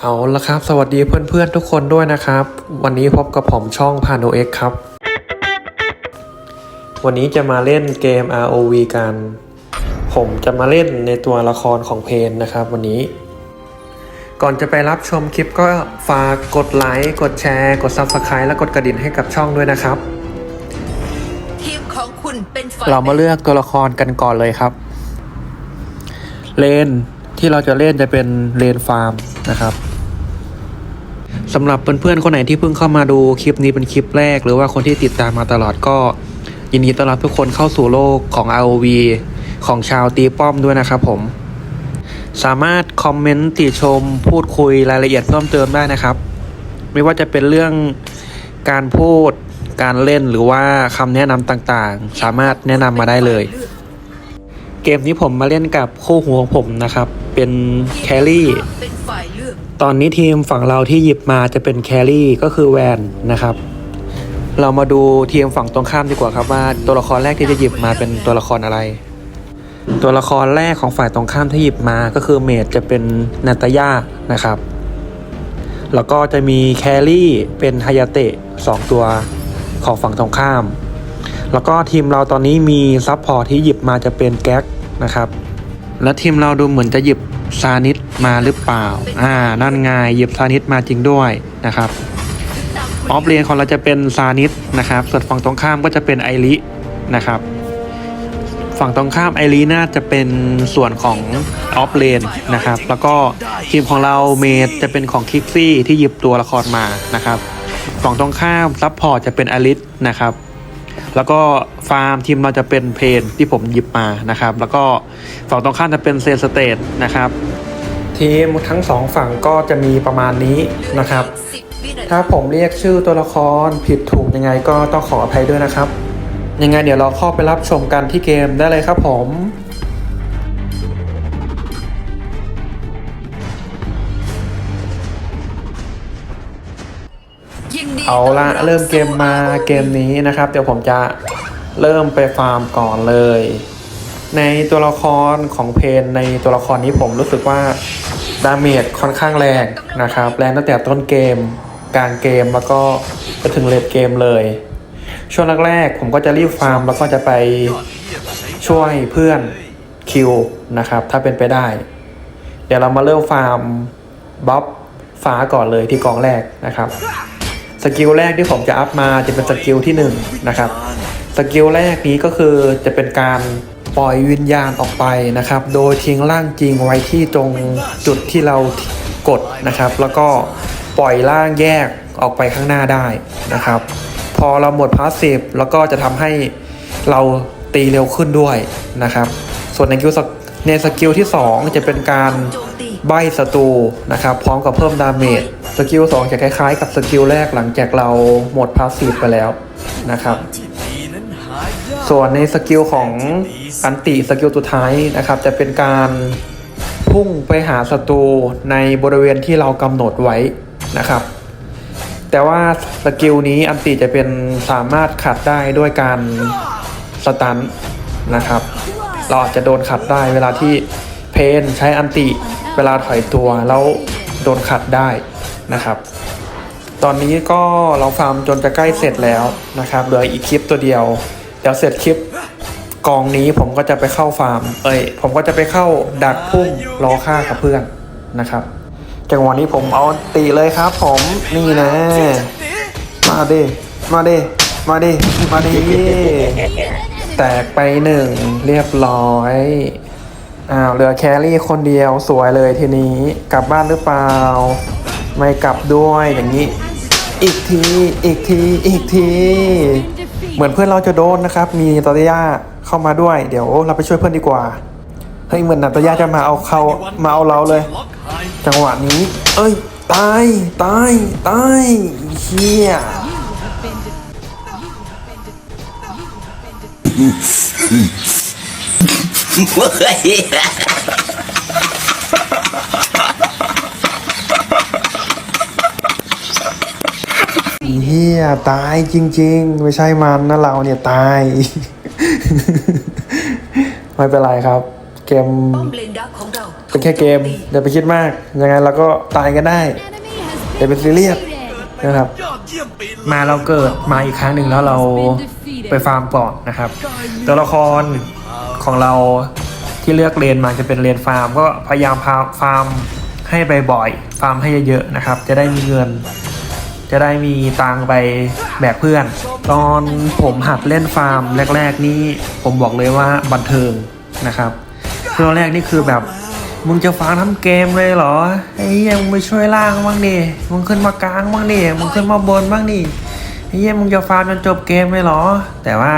เอาละครับ สวัสดีเพื่อนๆทุกคนด้วยนะครับ วันนี้พบกับผมช่องพาโนเอ็กครับ วันนี้จะมาเล่นเกม ROV กัน ผมจะมาเล่นในตัวละครของเพนนะครับ วันนี้ ก่อนจะไปรับชมคลิปก็ฝากกดไลค์ กดแชร์ กด Subscribe และกดกระดิ่งให้กับช่องด้วยนะครับทีมของคุณเป็นฝ่ายเรามาเลือกตัวละครกันก่อนเลยครับ เลน ที่เราจะเล่นจะเป็นเลนฟาร์มนะครับสำหรับเพื่อนๆคนไหนที่เพิ่งเข้ามาดูคลิปนี้เป็นคลิปแรก หรือว่าคนที่ติดตามมาตลอดก็ยินดีต้อนรับทุกคนเข้าสู่โลกของ ROV ของชาวตีป้อมด้วยนะครับผม สามารถคอมเมนต์ติชมพูดคุยรายละเอียดเพิ่มเติมได้นะครับ ไม่ว่าจะเป็นเรื่องการพูดการเล่นหรือว่าคำแนะนำต่างๆ สามารถแนะนำมาได้เลย เกมนี้ผมมาเล่นกับคู่หูของผมนะครับ เป็นแครี่ตอนนี้ทีมฝั่งเราที่หยิบมาจะเป็นแครี่ก็คือแวนนะครับ เรามาดูทีมฝั่งตรงข้ามดีกว่าครับว่าตัวละครแรกที่จะหยิบมาเป็นตัวละครอะไร ตัวละครแรกของฝ่ายตรงข้ามที่หยิบมาก็คือเมดจะเป็นนาตาย่านะครับ แล้วก็จะมีแครี่เป็นฮายาเตะสองตัวของฝั่งตรงข้าม แล้วก็ทีมเราตอนนี้มีซับพอร์ตที่หยิบมาจะเป็นแก๊กนะครับ และทีมเราดูเหมือนจะหยิบซานิสมาหรือเปล่า อ่า นั่นไงหยิบซานิสมาจริงด้วยนะครับ ออฟเลนของเราจะเป็นซานิสนะครับ ส่วนฝั่งตรงข้ามก็จะเป็นไอรินะครับ ฝั่งตรงข้ามไอรีน่าจะเป็นส่วนของออฟเลนนะครับ แล้วก็ทีมของเราเมดจะเป็นของคิกซี่ที่หยิบตัวละครมานะครับ ฝั่งตรงข้ามซับพอร์ตจะเป็นอลิสนะครับ แล้วก็ฟาร์มทีมเราจะเป็นเพนที่ผมหยิบมานะครับ แล้วก็ฝั่งตรงข้ามจะเป็นเซนสเตทนะครับ ทีมทั้งสองฝั่งก็จะมีประมาณนี้นะครับสิบวินาทีถ้าผมเรียกชื่อตัวละครผิดถูกยังไงก็ต้องขออภัยด้วยนะครับ ยังไงเดี๋ยวเราเข้าไปรับชมกันที่เกมได้เลยครับผม เอาละเริ่มเกมมาเกมนี้นะครับ เดี๋ยวผมจะเริ่มไปฟาร์มก่อนเลย ในตัวละครของเพนในตัวละครนี้ผมรู้สึกว่าดาเมจค่อนข้างแรงนะครับแรงตั้งแต่ต้นเกมกลางเกมแล้วก็ไปถึงเลดเกมเลย ช่วงแรกๆผมก็จะรีบฟาร์มแล้วก็จะไปช่วยเพื่อนคิวนะครับ ถ้าเป็นไปได้ เดี๋ยวเรามาเริ่มฟาร์มบ๊อบฟ้าก่อนเลยที่กองแรกนะครับ สกิลแรกที่ผมจะอัพมาจะเป็นสกิลที่1นงนะครับสกิลแรกนี้ก็คือจะเป็นการปล่อยวิญญาณออกไปนะครับ โดยทิ้งร่างจริงไว้ที่ตรงจุดที่เรากดนะครับ แล้วก็ปล่อยร่างแยกออกไปข้างหน้าได้นะครับ พอเราหมดพาสซีฟแล้วก็จะทำให้เราตีเร็วขึ้นด้วยนะครับ ส่วนในสกิลสกในสกิลที่ 2 จะเป็นการโจมตี ใบศัตรูนะครับพร้อมกับเพิ่มดาเมจสกิล2จะคล้ายๆ กับสกิลแรกหลังจากเราหมดพาสซีฟไปแล้วนะครับ ส่วนในสกิลของอันติสกิลสุดท้ายนะครับ จะเป็นการพุ่งไปหาศัตรูในบริเวณที่เรากำหนดไว้นะครับ แต่ว่าสกิลนี้อันติจะเป็นสามารถขัดได้ด้วยการสตันนะครับ เราอาจจะโดนขัดได้เวลาที่เพนใช้อันติ เวลาถอยตัวแล้วโดนขัดได้นะครับ ตอนนี้ก็เราฟาร์มจนจะใกล้เสร็จแล้วนะครับเหลืออีกคลิปตัวเดียว เดี๋ยวเสร็จคลิปกองนี้ผมก็จะไปเข้าฟาร์ม เอ้ย ผมก็จะไปเข้าดักพุ่งรอฆ่ากับเพื่อนนะครับ จังหวะนี้ผมเอาตีเลยครับ ผมนี่นะ มาดิมาดิมาดิมาดิแตกไปหนึ่งเรียบร้อย อ้าวเหลือแครี่คนเดียวสวยเลยทีนี้กลับบ้านหรือเปล่า ไม่กลับด้วยอย่างนี้ อีกทีอีกทีอีกที เหมือนเพื่อนเราจะโดนนะครับ มีตอตยาเข้ามาด้วย เดี๋ยวเราไปช่วยเพื่อนดีกว่าเฮ้ยเหมือนนาตยาจะมาเอาเขามาเอาเราเลย จังหวะนี้ เอ้ยตายตายตายเฮีย เฮียตายจริง ๆ ไม่ใช่มันนะเราเนี่ยตาย ไม่เป็นไรครับ เกมเป็นแค่เกมอย่าไปคิดมาก ยังไงเราก็ตายกันได้อย่าเป็นซีเรียสนะครับมไปเลยมาเราเกิดมาอีกครั้งหนึ่งแล้วเราไปฟาร์มก่อนนะครับ ตัวละคร ของเราที่เลือกเลนมาจะเป็นเลนฟาร์ม ก็พยายามพาฟาร์มให้บ่อยๆฟาร์มให้เยอะๆนะครับ จะได้มีเงิน จะได้มีตังไปแบกเพื่อน ตอนผมหัดเล่นฟาร์มแรก ๆ นี่ผมบอกเลยว่าบันเทิงนะครับคือตอนแรกนี่คือแบบมึงจะฟาร์มทั้งเกมเลยเหรอไอ้เหี้ยมึงไปช่วยล่างบ้างดิมึงขึ้นมากลางบ้างดิมึงขึ้นมาบนบ้างดิไอ้เหี้ยมึงจะฟาร์มจนจบเกมเลยเหรอ แต่ว่า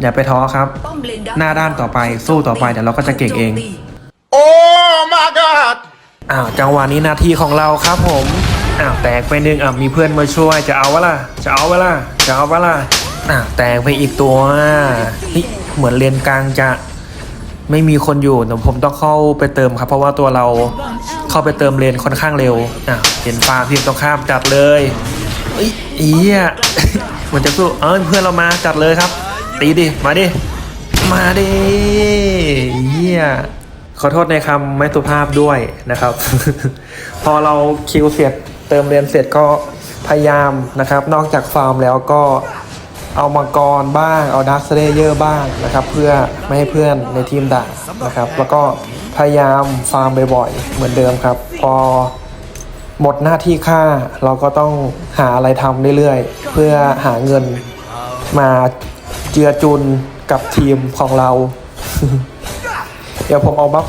อย่าไปท้อครับป้อมเลนหน้าด้านต่อไปสู้ต่อไปเดี๋ยวเราก็จะเก่งเอง โอ้ my god อ้าวจังหวะนี้นาทีของเราครับผมอ้าวแตกไปหนึ่งอะมีเพื่อนมาช่วยจะเอาวะล่ะจะเอาวะล่ะจะเอาวะล่ะอ้าวแตกไปอีกตัวนี่เหมือนเลนกลางจะไม่มีคนอยู่เดี๋ยวผมต้องเข้าไปเติมครับ เพราะว่าตัวเราเข้าไปเติมเลนค่อนข้างเร็วอ้าวเห็นปลาเพียงตรงข้ามจัดเลยเอ้ยอีอะเหมือนจะสู้เอ้ยเพื่อนเรามาจัดเลยครับ ตีดิ มาดิ มาดิเฮียขอโทษในคำไม่สุภาพด้วยนะครับ พอเราคิวเสร็จเติมเรียนเสร็จก็พยายามนะครับ นอกจากฟาร์มแล้วก็เอามังกรบ้าง เอาดักสเลเยอร์บ้างนะครับ เพื่อไม่ให้เพื่อนในทีมด่านะครับ แล้วก็พยายามฟาร์มบ่อยๆเหมือนเดิมครับ พอหมดหน้าที่ค่าเราก็ต้องหาอะไรทำเรื่อยๆ เพื่อหาเงินมา จือจุนกับทีมของเรา เดี๋ยวผมเอาบัฟ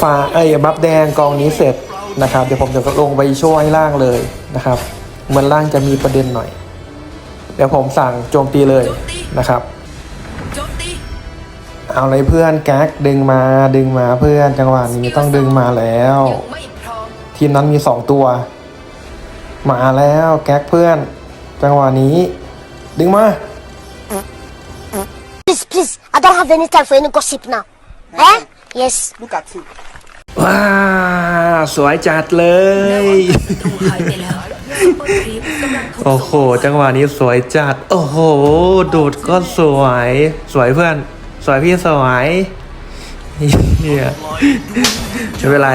ฟ้าเอ้บัฟแดงกองนี้เสร็จนะครับ เดี๋ยวผมจะลงไปช่วยล่างเลยนะครับเหมือนล่างจะมีประเด็นหน่อย เดี๋ยวผมสั่งโจมตีเลยนะครับเอาเลยเพื่อนแก๊กดึงมาดึงมาเพื่อนจังหวะนี้ต้องดึงมาแล้ว ทีมนั้นมีสองตัว มาแล้วแก๊กเพื่อน จังหวะนี้ ดึงมา I don't have any time for any gossip now. Eh? Yes. Look at you ว้าสวยจัดเลย ถูกหายไปแล้วเปิดคลิปกำลังถูกโอ้โห จังหวะนี้สวยจัด โอ้โห ดูดก็สวย สวยเพื่อน สวยพี่สวยเนี่ยไม่เป็นไร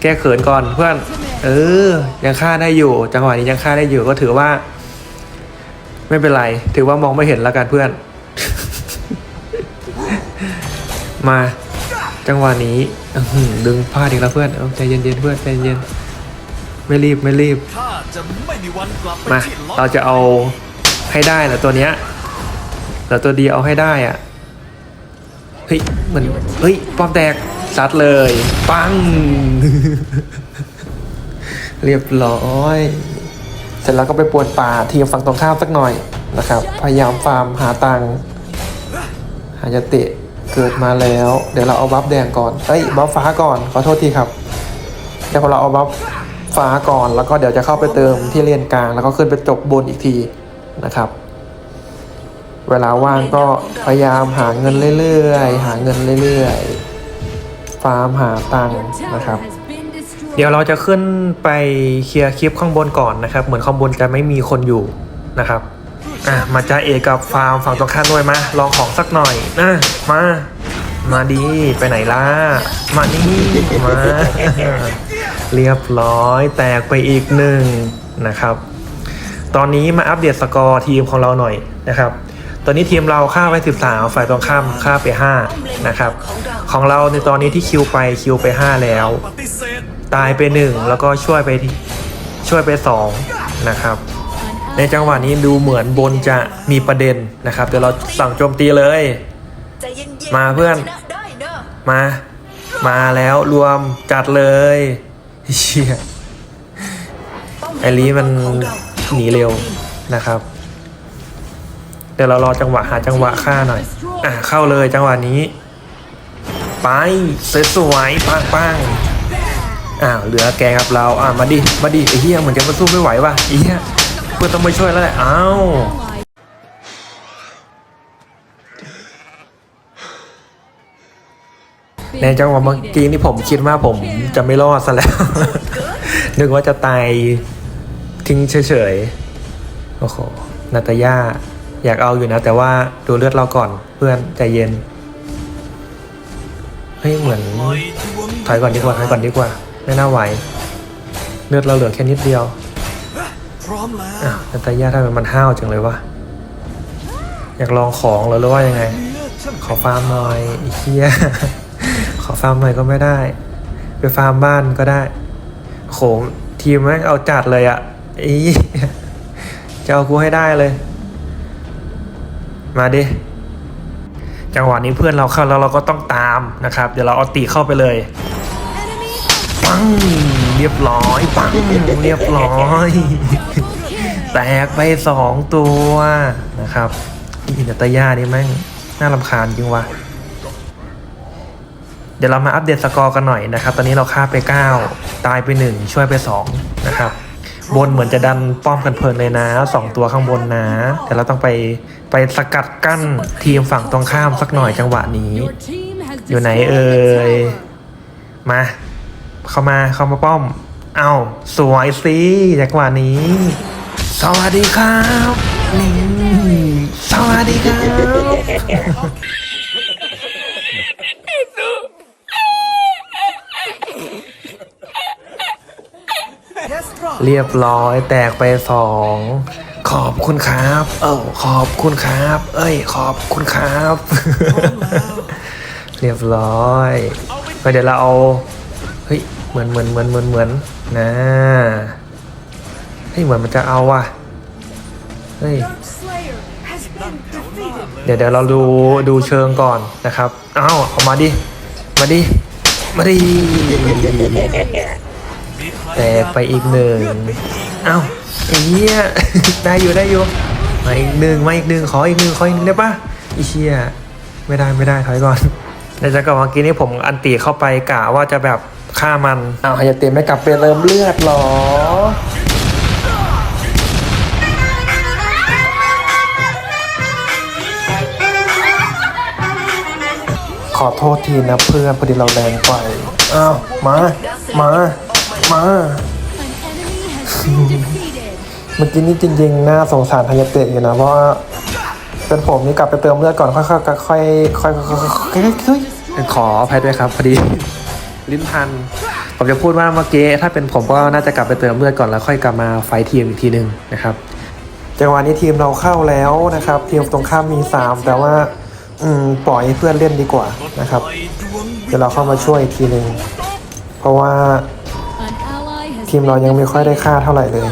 แก้เขินก่อนเพื่อน เออ ยังฆ่าได้อยู่ จังหวะนี้ยังฆ่าได้อยู่ก็ถือว่า ไม่เป็นไร ถือว่ามองไม่เห็นแล้วกันเพื่อน มา จังหวะนี้อื้อหือดึงพลาดอีกแล้วเพื่อนเอาใจเย็นๆเพื่อนใจเย็นไม่รีบไม่รีบข้าจะไม่มีวันกลับไปมาที่ล็อเราจะเอาให้ได้เหรอตัวเนี้ยเหลือตัวเดียวเอาให้ได้อะเฮ้ยเหมือนเฮ้ยป้อมแตกซัดเลย ปัง เรียบร้อย เสร็จแล้วก็ไปปวดป่าทีมฝั่งตรงข้ามสักหน่อยนะครับ พยายามฟาร์มหาตังค์หายาเตะ เกิดมาแล้ว เดี๋ยวเราเอาบัฟแดงก่อนเอ้ยบัฟฟ้าก่อนขอโทษทีครับเดี๋ยวพอเราเอาบัฟฟ้าก่อนแล้วก็เดี๋ยวจะเข้าไปเติมที่เลนกลาง แล้วก็ขึ้นไปจบบนอีกทีนะครับ เวลาว่างก็พยายามหาเงินเรื่อยๆ หาเงินเรื่อยๆ ฟาร์มหาตังค์นะครับ เดี๋ยวเราจะขึ้นไปเคลียร์คลิปข้างบนก่อนนะครับ เหมือนข้างบนจะไม่มีคนอยู่นะครับ อะมาจ้าเอกับฟาร์มฝั่งตรงข้ามด้วยมาลองของสักหน่อยนะมา มาดีไปไหนล่ะ มานี่มาเรียบร้อยแตกไปอีกหนึ่งนะครับ ตอนนี้มาอัปเดตสกอร์ทีมของเราหน่อยนะครับ ตอนนี้ทีมเราค่าไป13 ฝ่ายตรงข้ามค่าไป 5 นะครับ ของเราในตอนนี้ที่คิวไปคิวไป 5 แล้ว ตายไปหนึ่งแล้วก็ช่วยไปช่วยไปสองนะครับ ในจังหวะนี้ดูเหมือนบนจะมีประเด็นนะครับ เดี๋ยวเราสั่งโจมตีเลยใจเย็นๆมาเพื่อนชนะได้เนอะมา มาแล้วรวมจัดเลยเชี่ยป้มไอรีมันของเราหนีเร็วนะครับ เดี๋ยวเรารอจังหวะหาจังหวะฆ่าหน่อย อะเข้าเลยจังหวะนี้ ไปสวยๆปังปังๆอ้าวเหลือแกกับเราอะมาดิมาดิไอ้เหี้ยเหมือนจะมาสู้ไม่ไหวว่ะไอ้เหี้ย เพื่อนต้องมาช่วยแล้วแหละอ้าวในจังหวะเมื่อกี้นี่ผมคิดว่าผมจะไม่รอดซะแล้ว นึกว่าจะตายทิ้งเฉยๆ โอ้โห นาตาย่าอยากเอาอยู่นะ แต่ว่าดูเลือดเราก่อนเพื่อนใจเย็น เฮ้ย เหมือนถอยก่อนดีกว่าถอยก่อนดีกว่า ไม่น่าไหว เลือดเราเหลือแค่นิดเดียว พร้อมแล้วอ้าวแต่ตายาทำไมมันห้าวจังเลยวะ อยากลองของเหรอหรือว่ายังไง ขอฟาร์มหน่อยไอ้เฮียขอฟาร์มหน่อยก็ไม่ได้ ไปฟาร์มบ้านก็ได้โหทีมแม่งเอาจัดเลยอะอีจะเอากูให้ได้เลย มาดิจังหวะนี้เพื่อนเราเข้าแล้วเราก็ต้องตามนะครับ เดี๋ยวเราเอาตีเข้าไปเลยปัง เรียบร้อยปังเรียบร้อย แตกไปสองตัวนะครับอินตาย่านี่แม่งน่ารำคาญจริงวะเดี๋ยวเรามาอัปเดตสกอร์กันหน่อยนะครับ ตอนนี้เราฆ่าไป 9 ตายไป 1 ช่วยไป 2 นะครับ บนเหมือนจะดันป้อมกันเพลินเลยนะ 2 ตัวข้างบนนะ แต่เราต้องไปไปสกัดกั้นทีมฝั่งตรงข้ามสักหน่อยจังหวะนี้ อยู่ไหนเอ่ย มา เข้ามาเข้ามาป้อม เอาสวยสิจังหวะนี้ สวัสดีครับนี่สวัสดีครับเรียบร้อยแตกไปสองขอบคุณครับ เออขอบคุณครับ เอ้ย ขอบคุณครับ เรียบร้อยก็เดี๋ยวเราเอา มือนเหมือนเหมือนเหมือนเหมือนนะเฮ้ยเหมือนมันจะเอาว่ะเฮ้ยเดี๋ยวเดี๋ยวเราดูดูเชิงก่อนนะครับเอ้าเอามาดิมาดิมาดิแตกไปอีกหนึ่งเอ้าไอ้เหี้ยได้อยู่ได้อยู่มาอีกหนึ่งมาอีกหนึ่งขออีกหนึ่งขออีกหนึ่งได้ปะอีเชี่ยไม่ได้ไม่ได้ถอยก่อนในจากก่อนเมื่อกี้นี้ผมอันตีเข้าไปกะว่าจะแบบ ฆ่ามันอ้าวฮายาเต็มไม่กลับไปเริ่มเลือดหรอ ขอโทษทีนะเพื่อนพอดีเราแรงไปอ้าวมา มา มา เมื่อกี้นี้จริงๆน่าสงสารทายาเตะอยู่นะ เพราะว่าเป็นผมนี่กลับไปเติมเลือดก่อนค่อยๆค่อยๆค่อยๆค่อยๆค่อยๆค่อยๆขออภัยด้วยครับพอดี ลิ้นพัน ผมจะพูดว่าเมื่อกี้ถ้าเป็นผมก็น่าจะกลับไปเติมเลือดก่อนแล้วค่อยกลับมาไฟทีมอีกทีหนึ่งนะครับจังหวะนี้ทีมเราเข้าแล้วนะครับทีมตรงข้ามมี 3 แต่ว่าอืมปล่อยให้เพื่อนเล่นดีกว่านะครับปล่อเดี๋ยวเราเข้ามาช่วยอีกทีหนึ่งเพราะว่าทีมเรายังไม่ค่อยได้ค่าเท่าไหร่เลย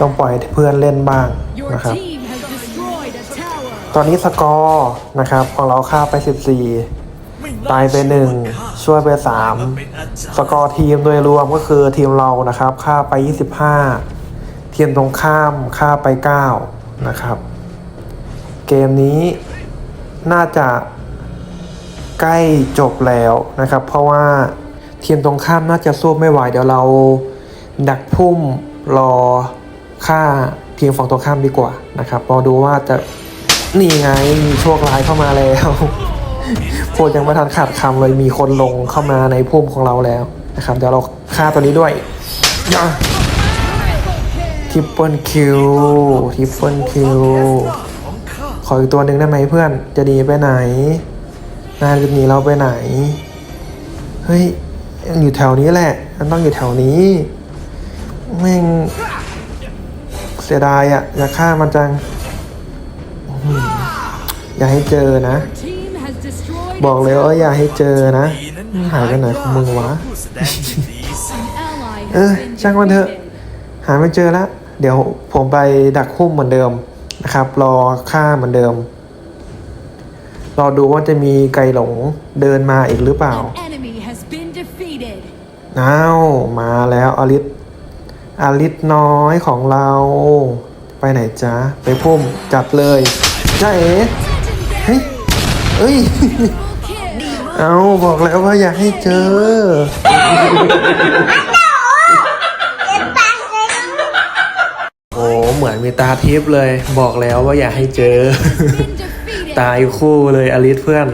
ต้องปล่อยเพื่อนเล่นบ้างนะครับ ตอนนี้สกอร์นะครับของเราค่าไป 14 ตายไป1ช่วยไป3สกอร์ทีมโดยรวมก็คือทีมเรานะครับ ค่าไป25ทีมตรงข้ามค่าไป9นะครับ เกมนี้น่าจะใกล้จบแล้วนะครับ เพราะว่าทีมตรงข้ามน่าจะสู้ไม่ไหวเดี๋ยวเราดักพุ่มรอฆ่าทีมฝั่งตรงข้ามดีกว่านะครับรอดูว่าจะนี่ไงโชคร้ายเข้ามาแล้ว พูดยังไม่ทันขาดคำเลยมีคนลงเข้ามาในพุ่มของเราแล้วนะครับเดี๋ยวเราฆ่าตัวนี้ด้วยยาทิปเปิลคิวทิปเปิลคิวขออีกตัวหนึ่งได้ไหมเพื่อนจะดีไปไหนนายจะหนีเราไปไหน เฮ้ยอยู่แถวนี้แหละมันต้องอยู่แถวนี้แม่งเสียดายอะอยากฆ่ามันจังอื้อหืออย่าให้เจอนะ บอกเลยว่าอย่าให้เจอนะ หายไปไหนของมึงวะผู้แสดงยินดีสิเออช่างมันเถอะ หาไม่เจอแล้วเดี๋ยวผมไปดักหุ้มเหมือนเดิมนะครับ รอฆ่าเหมือนเดิม รอดูว่าจะมีไก่หลงเดินมาอีกหรือเปล่าอ้าวมาแล้วอลิสอลิสน้อยของเรา ไปไหนจ๊ะ ไปพุ่มจัดเลยจ้าเอ๋เฮ้ยเอ้ย เอาบอกแล้วว่าอยากให้เจอ โอ้เหมือนมีตาทิพย์เลย บอกแล้วว่าอยากให้เจอ ตายคู่เลยอลิสเพื่อน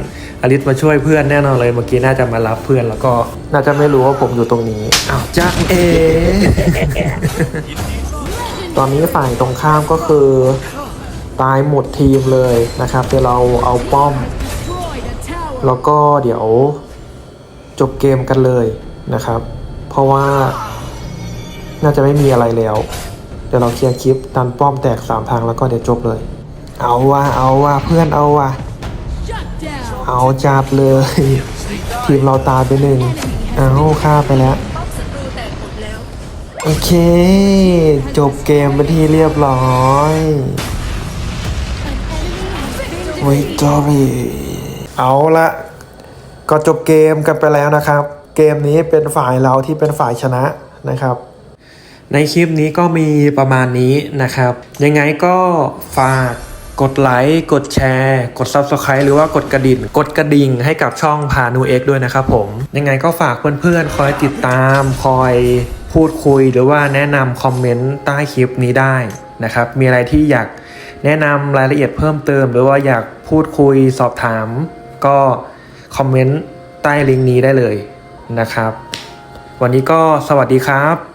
อลิสมาช่วยเพื่อนแน่นอนเลยเมื่อกี้น่าจะมารับเพื่อนแล้วก็น่าจะไม่รู้ว่าผมอยู่ตรงนี้อ้าวจ้าเอ ตอนนี้ฝ่ายตรงข้ามก็คือ ตายหมดทีมเลยนะครับเดี๋ยวเราเอาป้อม แล้วก็เดี๋ยวจบเกมกันเลยนะครับ เพราะว่าน่าจะไม่มีอะไรแล้ว เดี๋ยวเราเคลียร์คลิปดันป้อมแตกสามทางแล้วก็เดี๋ยวจบเลย เอาว่าเอาว่าเพื่อนเอาว่าเอาจับเลย ทีมเราตายไปหนึ่งเอาฆ่าไปแล้วโอเค จบเกมไปที่เรียบร้อยวิกตอรี่ เอาละก็จบเกมกันไปแล้วนะครับ เกมนี้เป็นฝ่ายเราที่เป็นฝ่ายชนะนะครับ ในคลิปนี้ก็มีประมาณนี้นะครับ ยังไงก็ฝากกดไลค์กดแชร์ กด Subscribe หรือว่ากดกระดิ่งกดกระดิ่งให้กับช่องพานูเอ็กด้วยนะครับผม ยังไงก็ฝากเพื่อนๆ คอยติดตามคอยพูดคุยหรือว่าแนะนำคอมเมนต์ใต้คลิปนี้ได้นะครับ มีอะไรที่อยากแนะนำรายละเอียดเพิ่มเติม หรือว่าอยากพูดคุยสอบถาม ก็คอมเมนต์ใต้ลิงก์นี้ได้เลยนะครับ วันนี้ก็สวัสดีครับ